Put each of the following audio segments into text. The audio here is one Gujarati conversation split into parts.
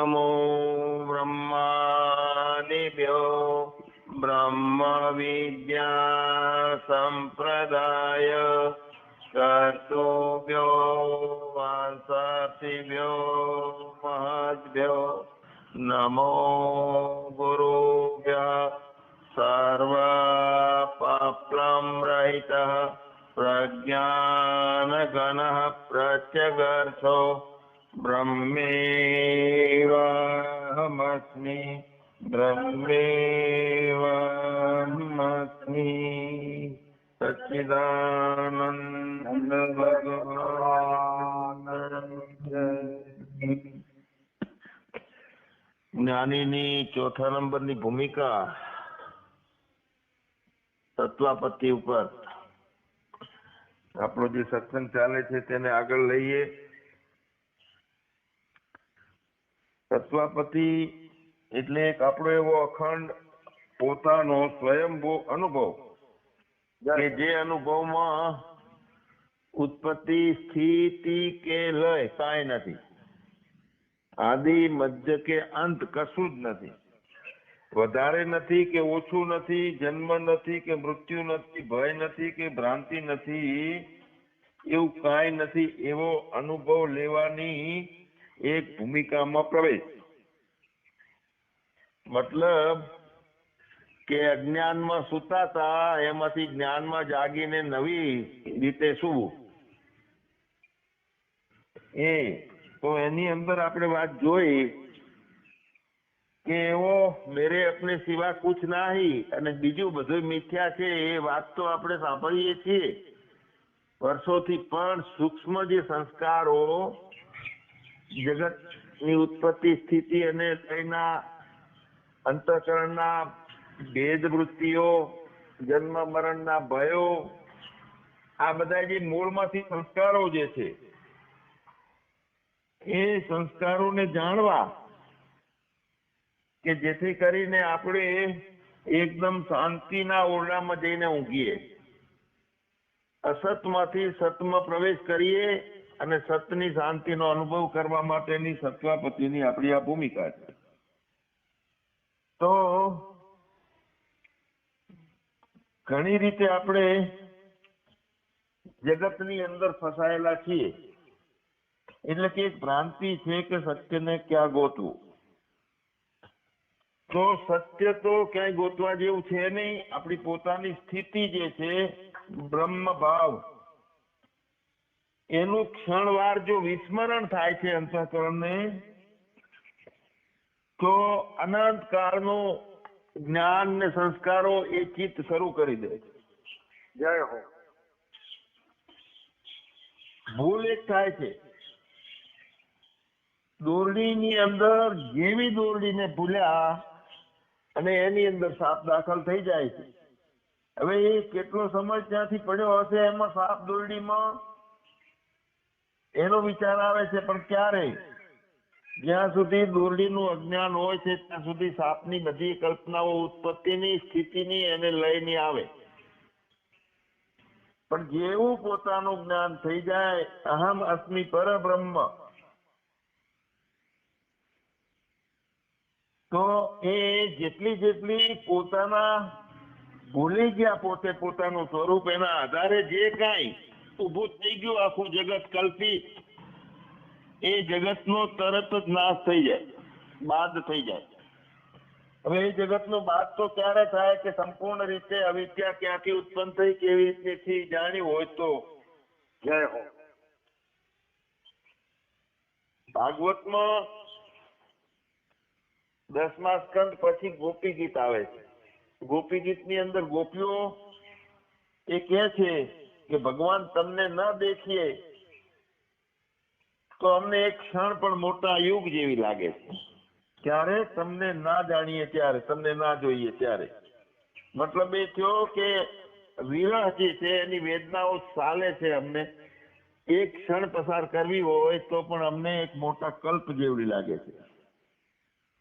નમો બ્રહ્માદિભ્યો બ્રહ્મ વિદ્યા સંપ્રદાય કર્તુભ્યો વાંસાર્થિભ્યો મહદ્ભ્યો નમો ગુરુભ્ય સર્વપાપ્લમ રહિતઃ પ્રજ્ઞાનઘનः પ્રત્યગર્થો બ્રહ્મેવાહમસ્મિ બ્રહ્મેવાહમસ્મિ સચ્ચિદાનંદ ભગવાન જ્ઞાનીની ચોથા નંબરની ભૂમિકા તત્વાપતિ ઉપર આપણો જે સત્સંગ ચાલે છે તેને આગળ લઈએ તત્વાપતિ એટલે એક આપણો એવો અખંડ પોતાનો સ્વયંભૂ અનુભવ, કે જે અનુભવમાં ઉત્પત્તિ સ્થિતિ કે લય કાંઈ નથી. આદિ, મધ્ય કે અંત કશું જ નથી. વધારે નથી કે ઓછું નથી, જન્મ નથી કે મૃત્યુ નથી, ભય નથી કે ભ્રાંતિ નથી, એવું કાંઈ નથી. એવો અનુભવ લેવાની એક ભૂમિકામાં પ્રવેશ મતલબ કે અજ્ઞાનમાં સુતાતા, એમાંથી જ્ઞાનમાં જાગીને નવી રીતે એ, તો એની અંદર આપણે વાત જોઈ કે એવો મેરે અપને સિવા કુછ નાહી અને બીજું બધું મિથ્યા છે એ વાત તો આપણે સાંભળીએ છીએ. વર્ષોથી પણ સૂક્ષ્મ જે સંસ્કારો જગતની ઉત્પત્તિ સ્થિતિ અને તેના અંતઃકરણના ભેદ વૃત્તિઓ, જન્મ, મરણના ભયો, આ બધા જે મૂળમાંથી સંસ્કારો જે છે, એ સંસ્કારોને જાણવા કે જેથી કરીને આપણે એકદમ શાંતિના ઓરડામાં જઈને ઊંઘીએ. અસતમાંથી સતમાં પ્રવેશ કરીએ અને સતની શાંતિનો અનુભવ કરવા માટેની સત્વાપતિની આપણી આ ભૂમિકા છે. તો ઘણી રીતે આપણે જગતની અંદર ફસાયેલા છીએ. એટલે કે એક ભ્રાંતિ છે કે સત્યને ક્યાં ગોતવું? તો સત્ય તો ક્યાંય ગોતવા જેવું છે નહીં. આપણી પોતાની સ્થિતિ જે છે બ્રહ્મ ભાવ એનું ક્ષણવાર જો વિસ્મરણ થાય છે અંતઃકરણને તો અનંત કાળનું જ્ઞાન ને સંસ્કારો એ ચિત્ત શરૂ કરી દે છે. જય હો. ભૂલ એક થાય છે. દોરડીની અંદર જેવી દોરડીને ભૂલ્યા અને એની અંદર સાપ દાખલ થઈ જાય છે. હવે એ કેટલો સમય ત્યાંથી પડ્યો હશે એમાં સાપ દોરડીમાં એનો વિચાર આવે છે, પણ ક્યારે? જ્યાં સુધી દોરડીનું અજ્ઞાન હોય છે, ત્યાં સુધી સાપની બધી કલ્પનાઓ ઉત્પત્તિની, સ્થિતિની એને લઈને આવે. પણ જેવું પોતાનું જ્ઞાન થઈ જાય, અહમ અસ્મિ પરબ્રહ્મ તો એ જેટલી જેટલી પોતાના ભૂલી ગયા પોતે પોતાનું સ્વરૂપ, એના આધારે જે કાંઈ ઊભું થઈ ગયું, આખું જગત કલ્પી. એ જગતનો તરત જ નાશ થઈ જાય, બાદ થઈ જાય. હવે એ જગતનો બાદ તો ક્યારે થાય કે સંપૂર્ણ રીતે અવિદ્યા ક્યાંથી ઉત્પન્ન થઈ, કેવી રીતેથી જાણી હોય તો જય હો. ભાગવતમાં દસમા સ્કંદ પછી ગોપી ગીત આવે છે. ગોપી ગીતની અંદર ગોપીઓ એ કહે છે કે ભગવાન તમને ન દેખીએ, તો અમને એક ક્ષણ પણ મોટા યુગ જેવી લાગે છે. ત્યારે તમને ના જાણીએ ત્યારે, તમને ના જોઈએ ત્યારે. મતલબ એ થયો કે વિરહ જે છે, એની વેદનાઓ ચાલે છે અમને. એક ક્ષણ પસાર કરવી હોય તો પણ અમને એક મોટા કલ્પ જેવડી લાગે છે.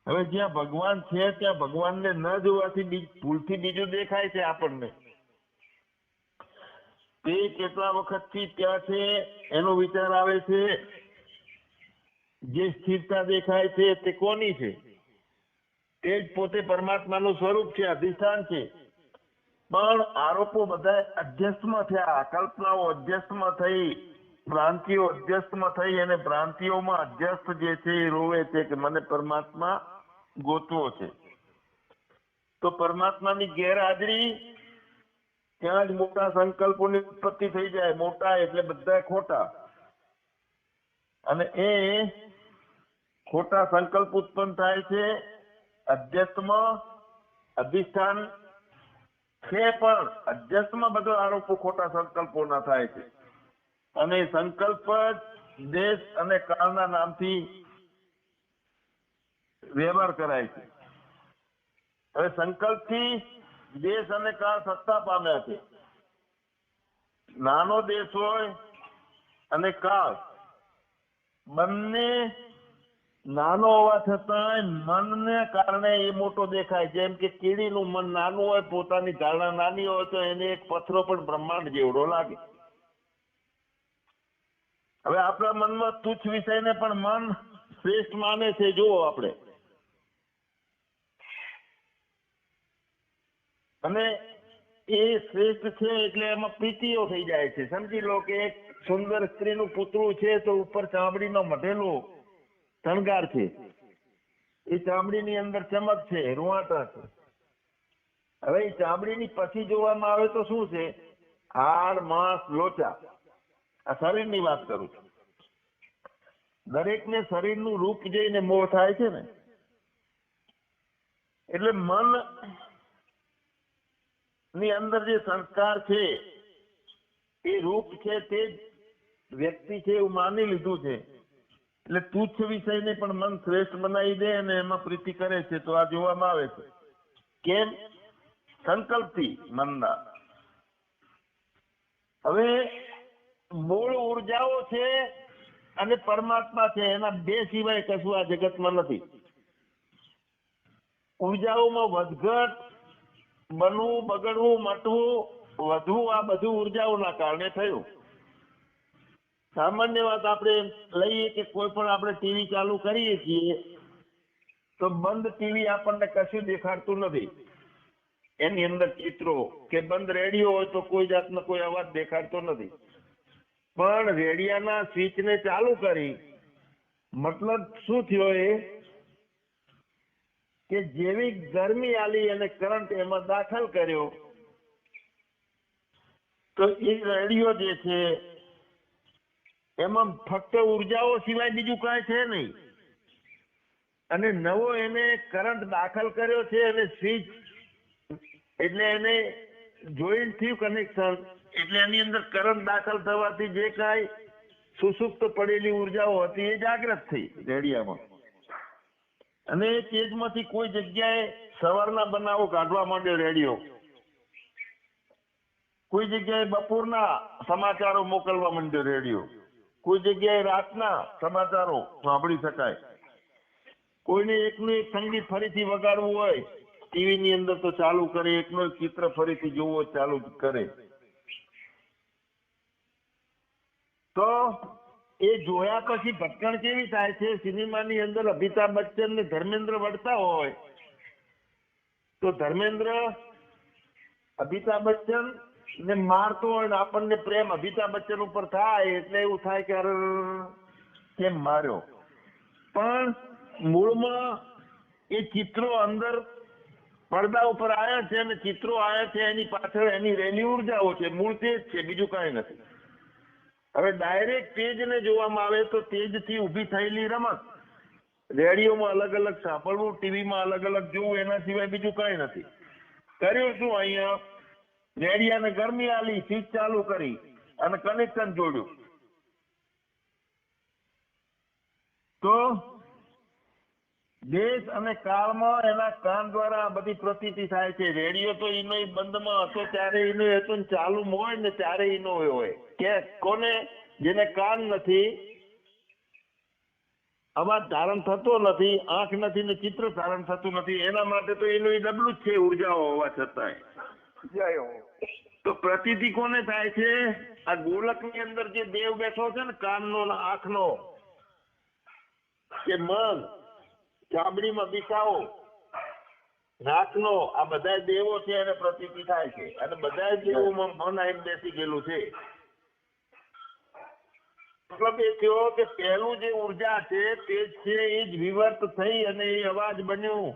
હવે જ્યાં ભગવાન છે, ત્યાં ભગવાનને ન જોવાથી ભૂલથી બીજું દેખાય છે આપણને. તે કેટલા વખતથી ત્યાં છે એનો વિચાર આવે છે? જે સ્થિરતા દેખાય છે તે કોની છે? તે જ પોતે પરમાત્માનું સ્વરૂપ છે, અધિષ્ઠાન છે. પણ આરોપો બધા અધ્યસ્તમાં થયા, કલ્પનાઓ અધ્યસ્તમાં થઈ, ભ્રાંતિઓ અધ્યસ્તમાં થઈ અને ભ્રાંતિઓમાં અધ્યસ્ત જે છે એ રોવે છે કે મને પરમાત્મા ગોતવો છે. તો પરમાત્માની ગેરહાજરી ત્યાં જ મોટા સંકલ્પોની ઉત્પત્તિ થઈ જાય, મોટા એટલે બધા ખોટા. અને એ ખોટા સંકલ્પ ઉત્પન્ન થાય છે અધ્યસ્તમાં અધિષ્ઠાન, છે પણ અધ્યસ્તમાં બધો આરોપો ખોટા સંકલ્પોના થાય છે. અને સંકલ્પ દેશ અને કાળના નામથી વ્યવહાર કરાય છે. હવે સંકલ્પથી દેશ અને કાળ સત્તા પામ્યા છે. નાનો દેશ હોય અને કાળ, બંને નાનો હોવા છતાંય મનને કારણે એ મોટો દેખાય. જેમ કે કીડીનું મન નાનું હોય, પોતાની ધારણા નાની હોય, તો એને એક પથરો પણ બ્રહ્માંડ જેવડો લાગે. હવે આપણા મનમાં તુચ્છ વિષયને પણ મન શ્રેષ્ઠ માને છે, જુઓ આપણે. અને એ શ્રેષ્ઠ છે એટલે એમાં પ્રીતિઓ થઈ જાય છે. સમજી લો કે એક સુંદર સ્ત્રીનું પુતળું છે તો ઉપર ચામડીનો મઢેલો શણગાર છે. એ ચામડીની અંદર ચમક છે, રૂવાટા છે. હવે એ ચામડીની પછી જોવામાં આવે તો શું છે? હાડ માંસ, લોચા. આ શરીરની વાત કરું છું. દરેકને શરીરનું રૂપ જોઈને મોહ થાય છે ને. એટલે મન ની અંદર જે સંસ્કાર છે, એ રૂપ છે તે વ્યક્તિ છે એવું માની લીધું છે. એટલે તુચ્છ વિષયને પણ મન શ્રેષ્ઠ બનાવી દે અને એમાં પ્રીતિ કરે છે તો આ જોવામાં આવે છે. કેમ? સંકલ્પથી, મનના. હવે મૂળ ઉર્જાઓ છે અને પરમાત્મા છે, એના બે સિવાય કશું આ જગતમાં નથી. ઉર્જાઓમાં વધઘટ બનવું બગડવું, મટવું, વધવું, આ બધું ઉર્જાઓના કારણે થયું. સામાન્ય વાત આપણે લઈએ કે કોઈ પણ આપણે ટીવી ચાલુ કરીએ છીએ, તો બંધ ટીવી આપણને કશું દેખાડતું નથી. એની અંદર ચિત્રો કે બંધ રેડિયો હોય તો કોઈ જાતનો કોઈ અવાજ દેખાડતો નથી. પણ રેડિયાના સ્વિચને ચાલુ કરી, મતલબ શું થયો એ? કે જેવી ગરમી આલી અને કરંટ એમાં દાખલ કર્યો, તો એ રેડિયો જે છે, એમાં ફક્ત ઉર્જાઓ સિવાય બીજું કાંઈ છે નહીં. અને નવો એને કરંટ દાખલ કર્યો છે અને સ્વિચ એટલે એને જોઈન્ટ થયું કનેક્શન એટલે એની અંદર કરંટ દાખલ થવાથી જે કાંઈ સુસુપ્ત પડેલી ઉર્જાઓ હતી એ જાગૃત થઈ રેડિયામાં. અને એ તેજમાંથી કોઈ જગ્યાએ સવારના બનાવો કાઢવા માંડ્યો રેડિયો કોઈ જગ્યાએ બપોરના સમાચારો મોકલવા માંડ્યો રેડિયો કોઈ જગ્યાએ રાતના સમાચારો સાંભળી શકાય. કોઈને એકનું એક સંગીત ફરીથી વગાડવું હોય ટીવી ની અંદર તો ચાલુ કરે, એકનો એક ચિત્ર ફરીથી જોવો ચાલુ કરે. તો એ જોયા પછી ભટકણ કેવી થાય છે? સિનેમાની અંદર અમિતાભ બચ્ચન ને ધર્મેન્દ્ર વળતા હોય. તો ધર્મેન્દ્ર, અમિતાભ બચ્ચન ને મારતો હોય આપણને પ્રેમ અમિતાભ બચ્ચન ઉપર થાય, એટલે એવું થાય કે અરે કેમ માર્યો? પણ મૂળમાં એ ચિત્રો અંદર પડદા ઉપર આવ્યા છે અને ચિત્રો આવ્યા છે એની પાછળ એની રેલી ઉર્જાઓ છે. મૂળ તે જ છે, બીજું કાંઈ નથી. હવે ડાયરેક્ટ તેજને જોવામાં આવે તો તેજથી ઊભી થયેલી રમત. રેડિયોમાં અલગ અલગ સાંભળવું, ટીવીમાં અલગ અલગ જોવું, એના સિવાય બીજું કાંઈ નથી. કર્યું શું અહીંયા? રેડિયાને ગરમી આલી, સ્વિચ ચાલુ કરી અને કનેક્શન જોડ્યું. તો દેશ અને કાળમાં એના કાન દ્વારા આ બધી પ્રતીતિ થાય છે. રેડિયો તો એનો બંધમાં હતો ત્યારે એનો હતો ચાલુ હોય ને ત્યારે એનો હોય. કે કોને? જેને કાન નથી અવાજ ધારણ થતો નથી આંખ નથી ને ચિત્ર ધારણ થતું નથી એના માટે તો એનું ડબલું જ છે ઉર્જાઓ હોવા છતાંય. તો પ્રતીતિ કોને થાય છે? આ ગોલકની અંદર જે દેવ બેઠો છે ને કાનનો આંખ આંખનો કે મન ચામડીમાં દિશાઓ નાકનો આ બધા દેવો છે એને પ્રતીતિ થાય છે. અને બધા દેવોમાં મન આવીને બેસી ગયેલું છે. મતલબ એ થયો કે પહેલું જે ઊર્જા છે તે છે એ જ વિવર્ત થઈ અને એ અવાજ બન્યું.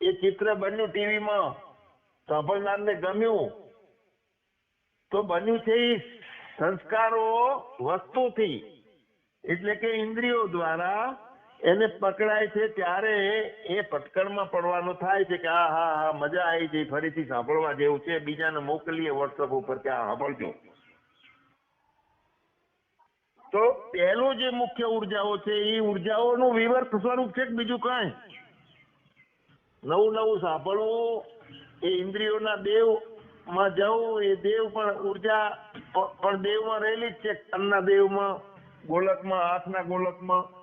એ ચિત્ર બન્યું ટીવીમાં. સાંભળનારને ગમ્યું. તો બન્યું છે એ સંસ્કારો વસ્તુથી. એટલે કે ઇન્દ્રિયો દ્વારા એને પકડાય છે ત્યારે એ પટકણમાં પડવાનો થાય છે કે આ હા હા મજા આવી જઈ ફરીથી સાંભળવા જેવું છે. બીજાને મોકલીએ વોટ્સઅપ ઉપર કે સાંભળજો. તો પહેલું જે મુખ્ય ઉર્જાઓ છે, એ ઉર્જાઓનું વિવર્ત સ્વરૂપ છે કે બીજું કાંઈ? નવું નવું સાંભળવું, એ ઇન્દ્રિયોના દેવમાં જવું, એ દેવ પણ ઊર્જા પણ દેવમાં રહેલી જ છે. કાનના દેવમાં, ગોલકમાં, હાથના ગોલકમાં.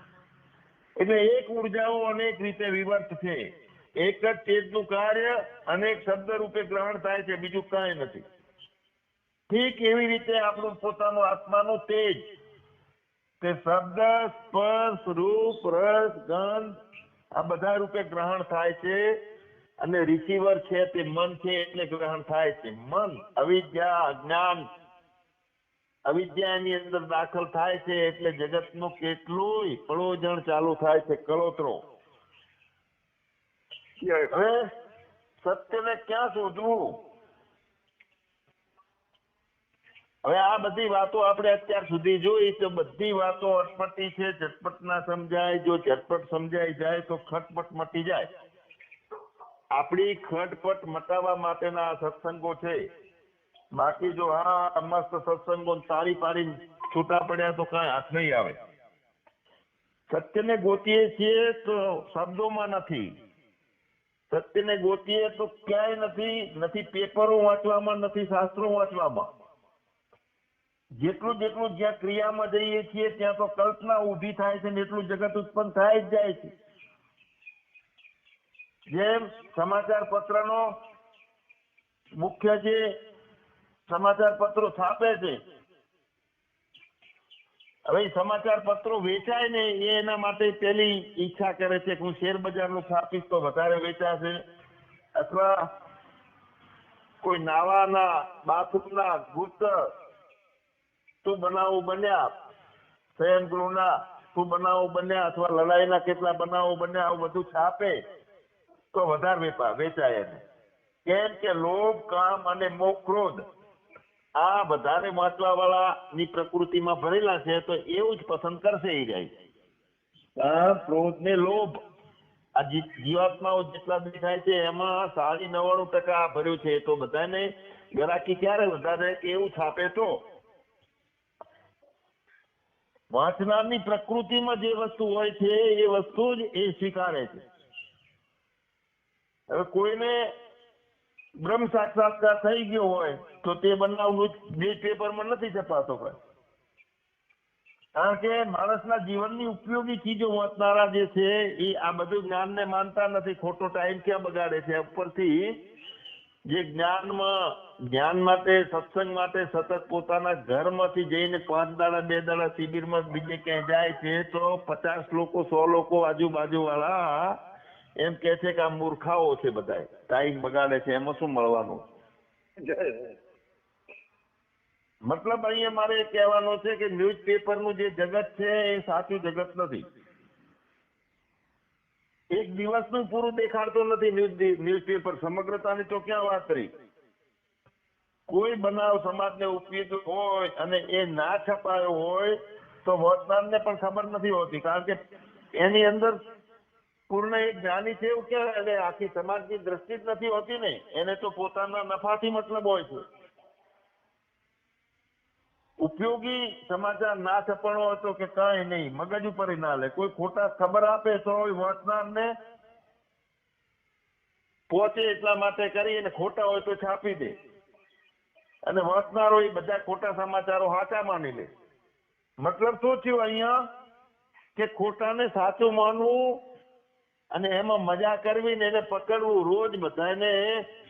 એટલે એક ઉર્જાઓ અનેક રીતે વિવર્ત છે. એક જ તેજનું કાર્ય અનેક શબ્દ રૂપે ગ્રહણ થાય છે, બીજું કાંઈ નથી. ઠીક એવી રીતે આપણું પોતાનું આત્માનું તેજ. તે શબ્દ, સ્પર્શ, રૂપ, રસ, ગંધ, આ બધા રૂપે ગ્રહણ થાય છે અને રિસીવર છે તે મન છે, એટલે ગ્રહણ થાય છે. મન, અવિદ્યા અજ્ઞાન અવિદ્યા એની અંદર દાખલ થાય છે એટલે જગતનું કેટલું પ્રયોજન ચાલુ થાય છે, કળોતરો. હવે સત્યને ક્યાં શોધવું? હવે આ બધી વાતો આપણે અત્યાર સુધી જોઈ, તો બધી વાતો અટપટી છે. ઝટપટ ના સમજાય, જો ઝટપટ સમજાઈ જાય, તો ખટપટ મટી જાય. આપણી ખટપટ મટાવવા માટેના આ સત્સંગો છે. બાકી જો આ મસ્ત સત્સંગો તારી પાડીને છૂટા પડ્યા તો કઈ હાથ નહીં આવે. સત્યને ગોતીએ છીએ તો શબ્દોમાં નથી. સત્યને ગોતીએ તો ક્યાંય નથી નથી પેપરો વાંચવામાં, નથી શાસ્ત્રો વાંચવામાં. જેટલું જેટલું જ્યાં ક્રિયામાં જઈએ છીએ, ત્યાં તો કલ્પના ઊભી થાય છે ને એટલું જગત ઉત્પન્ન થાય જ જાય છે. જેમ સમાચાર પત્રનો મુખ્ય જે સમાચાર પત્રો છાપે છે. હવે સમાચાર પત્રો વેચાય ને એ એના માટે પેલી ઈચ્છા કરે છે કે હું શેર બજારનું છાપીશ તો વધારે વેચાશે. અથવા કોઈ નાવાના બાથરૂમના ગુપ્ત શું બનાવો બન્યા શયન શું બનાવો બન્યા અથવા લડાઈના કેટલા બનાવો બન્યા, આવું બધું છાપે તો વધારે વેપાર વેચાય એને. કેમ કે લોભ, કામ અને મોહ ક્રોધ આ વધારે વાંચવા વાળા ની પ્રકૃતિમાં ભરેલા છે, તો એવું જ પસંદ કરશે એ જાય ક્રોધ ને લોભ, આ જીવાત્માઓ જેટલા દેખાય છે, એમાં સાડી નવ્વાણું ટકા ભર્યું છે, તો બધાને ગરાકી ક્યારે વધારે એવું છાપે તો? વાંચનારની પ્રકૃતિમાં જે વસ્તુ હોય છે, એ વસ્તુ જ એ સ્વીકારે છે. હવે કોઈને બ્રહ્મ સાક્ષાત્કાર થઈ ગયો હોય તો તે બનાવ ન્યૂઝ નથી છપાતો ભાઈ. કારણ કે માણસના જીવનની ઉપયોગી ચીજો વાંચનારા જે છે, એ આ બધું જ્ઞાનને માનતા નથી. ખોટો ટાઈમ ક્યાં બગાડે છે? ઉપરથી જે જ્ઞાનમાં, જ્ઞાન માટે, સત્સંગ માટે સતત પોતાના ઘરમાંથી જઈને પાંચ દાડા, બે દાડા શિબિરમાં બીજે ક્યાંય જાય છે, તો પચાસ લોકો, સો લોકો આજુબાજુ વાળા એમ કે છે કે આ મૂર્ખાઓ છે બધા ટાઈમ બગાડે છે. એમાં શું મળવાનું? મતલબ અહીંયા મારે કહેવાનો છે કે ન્યૂઝપેપરનું જે જગત છે એ સાચું જગત નથી. એક દિવસનું પૂરું દેખાડતો નથી ન્યૂઝ ન્યૂઝપેપર. સમગ્રતાની તો ક્યાં વાત કરી કોઈ બનાવ સમાજને ઉપયોગી હોય અને એ ના છપાયો હોય તો વતનારને પણ ખબર નથી હોતી, કારણ કે એની અંદર પૂર્ણ એક જ્ઞાની છે એવું કે અને આખી સમાજની દ્રષ્ટિ જ નથી હોતી ને. એને તો પોતાના નફાથી મતલબ હોય છે. ઉપયોગી સમાચાર ના છપણો હતો કે કઈ નહીં, મગજ ઉપર ના લે. કોઈ ખોટા ખબર આપે તો વાંચનારને પહોંચે એટલા માટે કરી અને ખોટા હોય તો છાપી દે. અને વાંચનારો એ બધા ખોટા સમાચારો સાચા માની લે. મતલબ શું થયું અહીંયા? કે ખોટાને સાચું માનવું અને એમાં મજા કરવી ને એને પકડવું રોજ બધાને.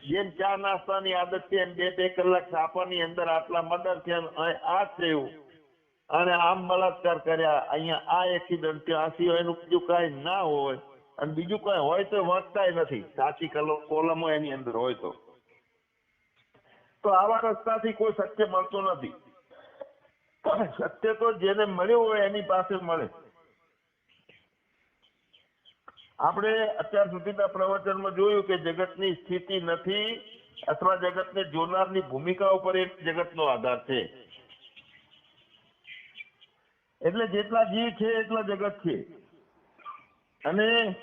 જેમ ચા નાસ્તાની આદત છે એમ બે બે કલાક સાપાની અંદર આટલા મર્ડર છે આ એવું અને આમ બલાત્કાર કર્યા. અહીંયા આ એક્સિડન્ટ થયો. આ સિવાય એનું બીજું કાંઈ ના હોય. અને બીજું કાંઈ હોય તો વાંચતાય નથી. સાચી કલો કોલમો એની અંદર હોય તો. તો આવા રસ્તાથી કોઈ સત્ય મળતું નથી. સત્ય તો જેને મળ્યું હોય એની પાસે મળે. આપણે અત્યાર સુધીના પ્રવચનમાં જોયું કે જગતની સ્થિતિ નથી અથવા જગતને જોનારની ભૂમિકા ઉપર એક જગતનો આધાર છે. એટલે જેટલા જીવ છે એટલા જગત છે. અને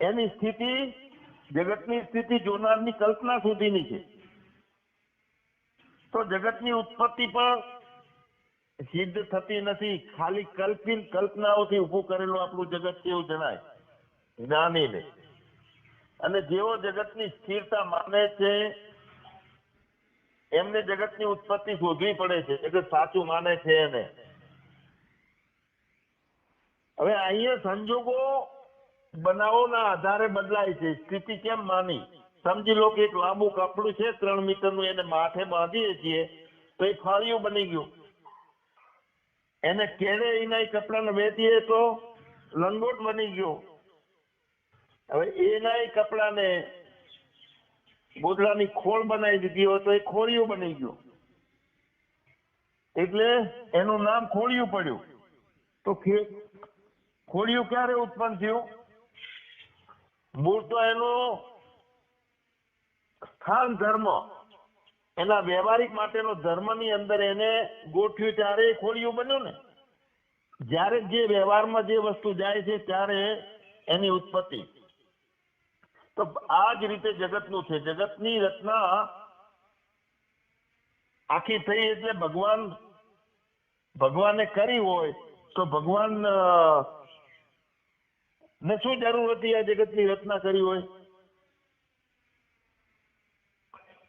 એની સ્થિતિ જગતની સ્થિતિ જોનારની કલ્પના સુધીની છે. તો જગતની ઉત્પત્તિ પણ સિદ્ધ થતી નથી. ખાલી કલ્પિત કલ્પનાઓથી ઊભું કરેલું આપણું જગત કેવું જણાય? જ્ઞાનીને. અને જેઓ જગતની સ્થિરતા માને છે, એમને જગતની ઉત્પત્તિ શોધવી પડે છે. જગત સાચું માને છે એને. હવે અહીંયા સંજોગો બનાવોના આધારે બદલાય છે. સ્થિતિ કેમ માની? સમજી લો કે એક લાંબુ કપડું છે, ત્રણ મીટરનું એને માથે બાંધીએ છીએ, તો એ ફાળિયું બની ગયું. એને કેળે એના કપડાને વેચીએ તો લંગોટ બની ગયો. હવે એના કપડાને ગોદડાની ખોળ બનાવી દીધી હોય તો એ ખોળિયું બની ગયો. એટલે એનું નામ ખોળિયું પડ્યું. તો ખોળિયું ક્યારે ઉત્પન્ન થયું? મૂળ તો એનો સ્થાન ધર્મ. એના વ્યવહારિક માટેનો ધર્મની અંદર એને ગોઠવ્યું, ત્યારે એ ખોડિયું બન્યું ને. જ્યારે જે વ્યવહારમાં જે વસ્તુ જાય છે, ત્યારે એની ઉત્પત્તિ. તો આ જ રીતે જગતનું છે. જગતની રચના આખી થઈ એટલે ભગવાન, ભગવાને કરી હોય, તો ભગવાન ને શું જરૂર હતી આ જગતની રચના કરી હોય?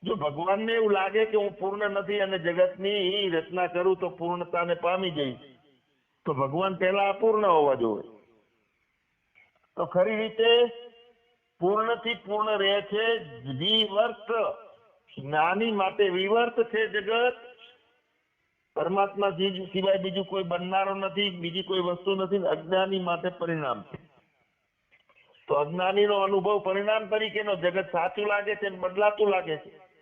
જો ભગવાનને એવું લાગે કે હું પૂર્ણ નથી અને જગતની રચના કરું તો પૂર્ણતાને પામી જઈશ, તો ભગવાન પહેલા અપૂર્ણ હોવા જોઈએ. તો ખરી રીતે પૂર્ણથી પૂર્ણ રહે છે વિવર્ત જ્ઞાની માટે વિવર્ત છે જગત. પરમાત્મા સિવાય બીજું કોઈ બનનારો નથી, બીજી કોઈ વસ્તુ નથી અજ્ઞાની માટે પરિણામ છે. તો અજ્ઞાનીનો અનુભવ પરિણામ તરીકેનો જગત સાચું લાગે છે બદલાતું લાગે છે?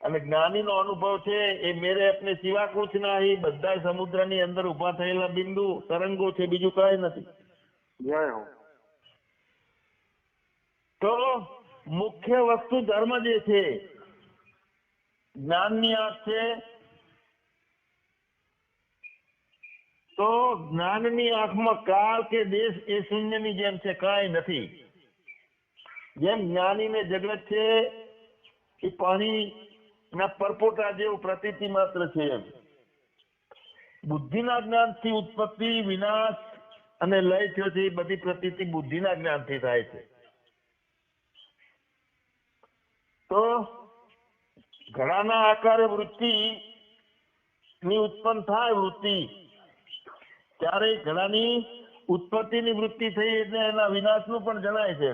અને જ્ઞાનીનો અનુભવ છે એ મેરે અપને સિવા કુછ નહીં બધા સમુદ્રની અંદર ઊભા થયેલા બિંદુ તરંગો છે બીજું કાંઈ નથી. જય હો. તો મુખ્ય વસ્તુ ધર્મ જે છે જ્ઞાનની આંખ છે. તો જ્ઞાનની આંખમાં કાળ કે દેશ એ શૂન્યની જેમ છે કાંઈ નથી. જેમ જ્ઞાનીને જગત છે એ પાણીના પરપોટા જેવું પ્રતીતિ માત્ર છે એમ. બુદ્ધિના જ્ઞાનથી ઉત્પત્તિ, વિનાશ અને લય થયો છે, એ બધી પ્રતીતિ બુદ્ધિના જ્ઞાનથી થાય છે. તો ઘડાના આકારે વૃત્તિ ની ઉત્પન્ન થાય વૃત્તિ. ત્યારે ઘડાની ઉત્પત્તિની વૃત્તિ થઈ એટલે એના વિનાશનું પણ જણાય છે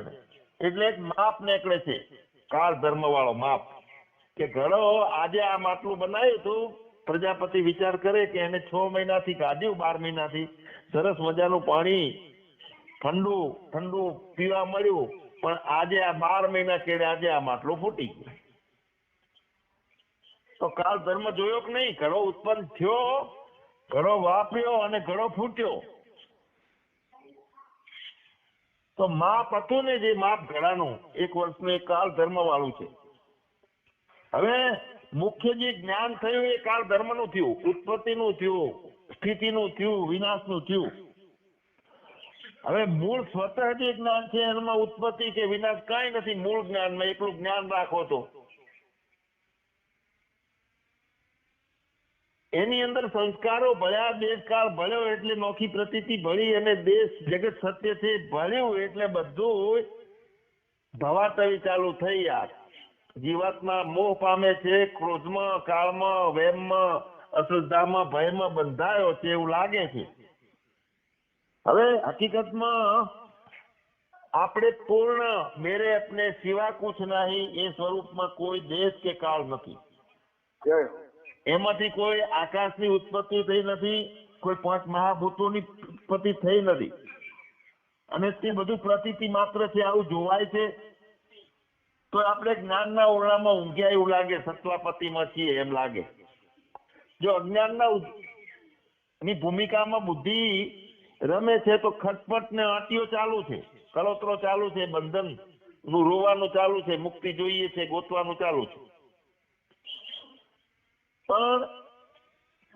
એટલે એક માપ નીકળે છે. કાળ ધર્મ વાળો માપ. કે ઘડો આજે આ માટલું બનાવ્યું હતું પ્રજાપતિ વિચાર કરે કે એને છ મહિનાથી કાઢ્યું બાર મહિનાથી. સરસ મજાનું પાણી, ઠંડુ ઠંડુ પીવા મળ્યું, પણ આજે આ બાર મહિના કેળે આજે આ માટલું ફૂટી ગયું. તો કાળ ધર્મ જોયો કે નહીં? ઘડો ઉત્પન્ન થયો ઘડો વાપર્યો અને ઘડો ફૂટ્યો. તો માપ હતું ને જે માપ ઘડાનું એક વર્ષનું એક કાળ ધર્મ વાળું છે. હવે મુખ્ય જે જ્ઞાન થયું એ કાળ ધર્મનું થયું, ઉત્પત્તિનું થયું, સ્થિતિનું થયું, વિનાશનું થયું. હવે મૂળ સ્વતઃ જે જ્ઞાન છે, એમાં ઉત્પત્તિ કે વિનાશ કઈ નથી, મૂળ જ્ઞાનમાં એટલું જ્ઞાન રાખો તો. એની અંદર સંસ્કારો ભળ્યા, દેશકાળ ભળ્યો એટલે નોખી પ્રતીતિ ભળી અને દેશ જગત સત્ય છે, ભળ્યું એટલે બધું ભવાતવી ચાલુ થઈ યાર. જીવાત્મા મોહ પામે છે ક્રોધમાં કાળમાં વેમમાં અશ્રદ્ધામાં ભયમાં બંધાયો છે એવું લાગે છે. હવે હકીકતમાં આપણે પૂર્ણ મેરે અપને સિવા કુછ નહીં એ સ્વરૂપમાં કોઈ દેશ કે કાળ નથી. એમાંથી કોઈ આકાશની ઉત્પત્તિ થઈ નથી કોઈ પાંચ મહાભૂતોની ઉત્પત્તિ થઈ નથી. અને તે બધું પ્રતીતિ માત્ર છે આવું જોવાય છે. તો આપણે જ્ઞાનના ઓરડામાં ઊંઘ્યા એવું લાગે સત્વાપતિમાં છીએ એમ લાગે. જો અજ્ઞાનના ની ભૂમિકામાં બુદ્ધિ રમે છે તો ખટપટ ને આંટીઓ ચાલુ છે, કળોતરો ચાલુ છે બંધનનું રોવાનું ચાલુ છે, મુક્તિ જોઈએ છે, ગોતવાનું ચાલુ છે. પણ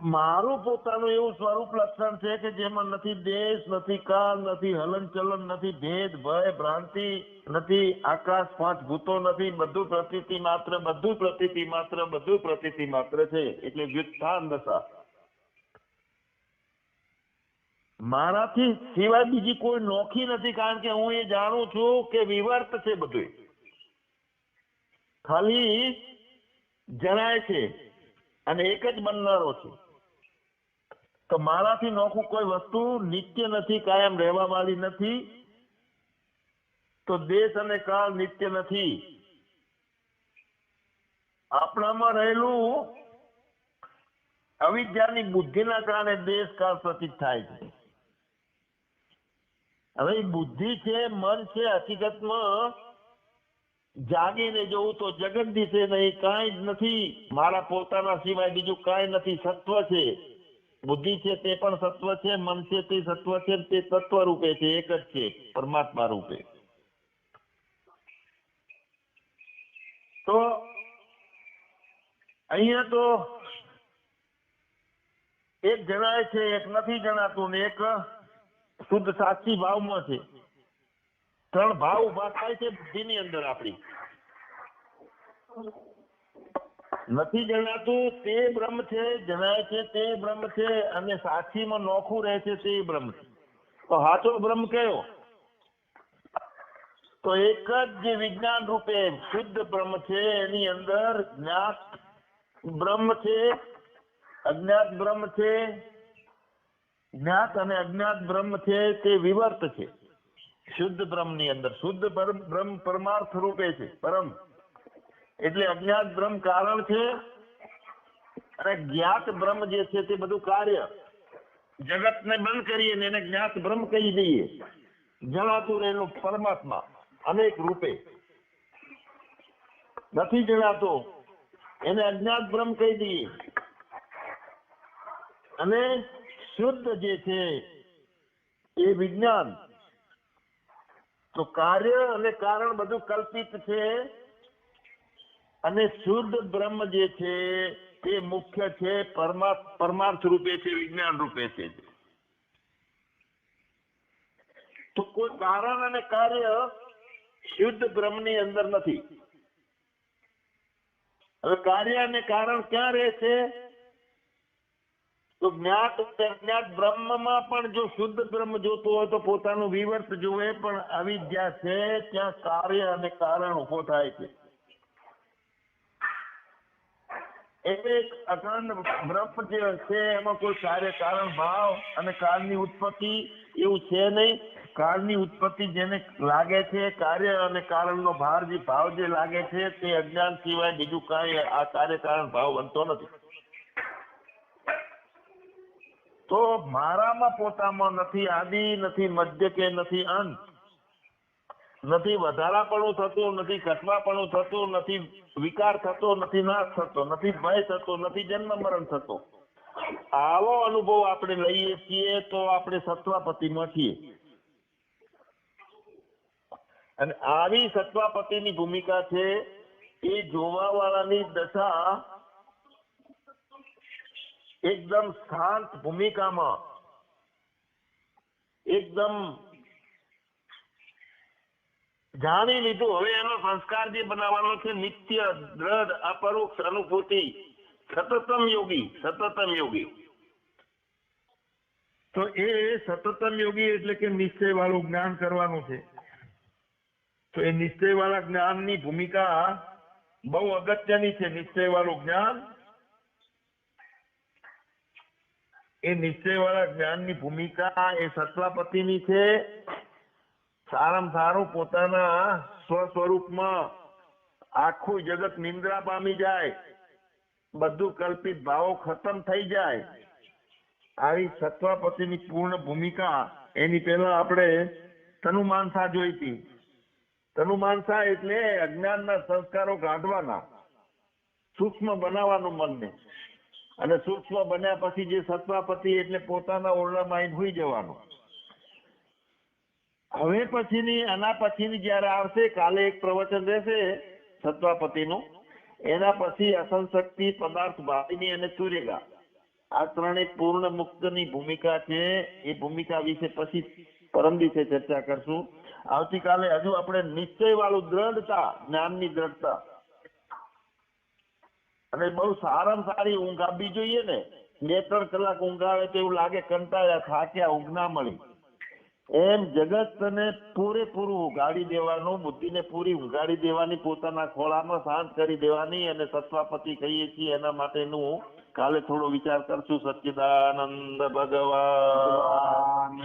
મારું પોતાનું એવું સ્વરૂપ લક્ષણ છે કે જેમાં નથી દેશ, નથી કાળ, નથી હલનચલન, નથી ભેદ, ભય, ભ્રાંતિ, નથી આકાશ, પાંચ ભૂતો, નથી બધું પ્રતીતિ માત્ર, બધું પ્રતીતિ માત્ર, બધું પ્રતીતિ માત્ર છે. એટલે વ્યુત્થાન દશા મારાથી સિવાય બીજી કોઈ નોખી નથી, કારણ કે હું એ જાણું છું કે વિવર્ત છે બધું ખાલી જણાય છે અને એક જ બનનારો છે. તો મારાથી નોખું કોઈ વસ્તુ નિત્ય નથી, કાયમ રહેવા વાળી નથી. તો દેશ અને કાળ નિત્ય નથી. આપણામાં રહેલું અવિદ્યાની બુદ્ધિના કારણે દેશ કાળ પ્રતીત થાય છે. હવે બુદ્ધિ છે, મન છે, હકીકતમાં જાગીને જોવું તો જગત દિશે નહીં કાંઈ જ નથી. મારા પોતાના સિવાય બીજું કાંઈ નથી. સત્વ છે. બુદ્ધિ છે તે પણ સત્વ છે, મન છે તે સત્વ છે તે તત્વ રૂપે છે, એક જ છે, પરમાત્મા રૂપે. તો અહીંયા તો એક જણાય છે, એક નથી જણાતું ને એક શુદ્ધ સાચી ભાવમાં છે. ત્રણ ભાવ ઊભા થાય છે બુદ્ધિની અંદર આપણી. નથી જણાતું, તે બ્રહ્મ છે, જણાય છે, તે બ્રહ્મ છે, અને સાક્ષીમાં નોખું રહે છે, તે બ્રહ્મ છે. તો સાચો બ્રહ્મ કયો? તો એક જ જે વિજ્ઞાન રૂપે શુદ્ધ બ્રહ્મ છે, એની અંદર જ્ઞાત બ્રહ્મ છે, અજ્ઞાત બ્રહ્મ છે, જ્ઞાત અને અજ્ઞાત બ્રહ્મ છે, તે વિવર્ત છે. શુદ્ધ બ્રહ્મની અંદર, શુદ્ધ બ્રહ્મ પરમાર્થ રૂપે છે, પરમ. એટલે અજ્ઞાત બ્રહ્મ કારણ છે અને જ્ઞાત બ્રહ્મ જે છે તે બધું કાર્ય. જગતને બંધ કરીએ ને એને જ્ઞાત બ્રહ્મ કહી દઈએ. જણાતું રહેલું પરમાત્મા અનેક રૂપે. નથી જણાતો. એને અજ્ઞાત બ્રહ્મ કહી દઈએ. અને શુદ્ધ જે છે એ વિજ્ઞાન. તો કાર્ય અને કારણ બધું કલ્પિત છે. અને શુદ્ધ બ્રહ્મ જે છે તે મુખ્ય છે પરમાર્થ રૂપે છે, વિજ્ઞાન રૂપે છે તો કોઈ કારણ અને કાર્ય શુદ્ધ બ્રહ્મની અંદર નથી. હવે કાર્ય અને કારણ ક્યાં રહે છે? તો જ્ઞાત અજ્ઞાત બ્રહ્મમાં પણ જો શુદ્ધ બ્રહ્મ જોતો હોય તો પોતાનું વિવર્ત જોવે પણ અવિદ્યા છે, ત્યાં કાર્ય અને કારણ ઊભો થાય છે. એક અખંડ બ્રહ્મ જે છે, એમાં કોઈ કાર્ય કારણ ભાવ અને કાળની ઉત્પત્તિ એવું છે નહીં. કાળની ઉત્પત્તિ જેને લાગે છે, કાર્ય અને કારણનો ભાર જે ભાવ જે લાગે છે, તે અજ્ઞાન સિવાય બીજું કાંઈ આ કાર્ય કારણ ભાવ બનતો નથી. તો મારામાં પોતામાં નથી આદિ, નથી મધ્ય કે નથી અંત નથી, વધારાપણું થતું નથી ઘટવાપણું થતું નથી, વિકાર થતો નથી, નાશ થતો નથી, ભય થતો નથી જન્મ મરણ થતો. આવો અનુભવ આપણે લઈએ છીએ તો આપણે સત્વાપતિમાં છીએ. અને આવી સત્વાપતિની ભૂમિકા છે એ જોવા વાળાની દશા એકદમ શાંત ભૂમિકામાં, એકદમ જાણી લીધું. હવે એનો સંસ્કાર જે બનાવવાનો છે, નિત્ય, દ્રઢ, અપરોક્ષ અનુભૂતિ, સતતમ યોગી સતતમ યોગી. તો એ સતતમ યોગી એટલે કે નિશ્ચય વાળું જ્ઞાન કરવાનું છે. તો એ નિશ્ચય વાળા જ્ઞાનની ભૂમિકા બહુ અગત્યની છે નિશ્ચય વાળું જ્ઞાન. એ નિશ્ચય વાળા જ્ઞાનની ભૂમિકા એ સત્વાપતિની છે સારામાં સારું પોતાના સ્વ આખું જગત નિંદ્રા પામી જાય. બધું કલ્પિત ભાવો ખતમ થઈ જાય. આવી સત્વાપતિની પૂર્ણ ભૂમિકા એની પહેલા આપણે તનુમાનસા જોઈ હતી. તનુમાનસા એટલે અજ્ઞાનના સંસ્કારો કાઢવાના. સૂક્ષ્મ બનાવવાનું મનને. અને સૂક્ષ્મ બન્યા પછી જે સત્વાપતિ એટલે પોતાના ઓરડામાં આવીને હોઈ જવાનું. હવે પછીની આના પછીની જ્યારે આવશે, કાલે એક પ્રવચન રહેશે, સત્વાપતિનું, એના પછી અસંશક્તિ પદાર્થ ભાવિની અને સૂર્યગા. આ ત્રણેય પૂર્ણ મુક્તની ભૂમિકા છે. એ ભૂમિકા વિશે પછી પરમ દિવસે ચર્ચા કરશું. આવતીકાલે હજુ આપણે નિશ્ચય વાળું દ્રઢતા, જ્ઞાનની દ્રઢતા. અને બહુ સારામાં સારી ઊંઘ આપવી જોઈએ ને. બે ત્રણ કલાક ઊંઘ આવે તો એવું લાગે કંટાળ્યા થાક્યા, ઊંઘ ના મળી. એમ જગતને પૂરેપૂરું ઉગાડી દેવાનું, બુદ્ધિને પૂરી ઉગાડી દેવાની, પોતાના ખોળામાં શાંત કરી દેવાની અને સત્વાપતિ કહીએ છીએ એના માટેનું. કાલે થોડો વિચાર કરશું. સચ્ચિદાનંદ ભગવાન.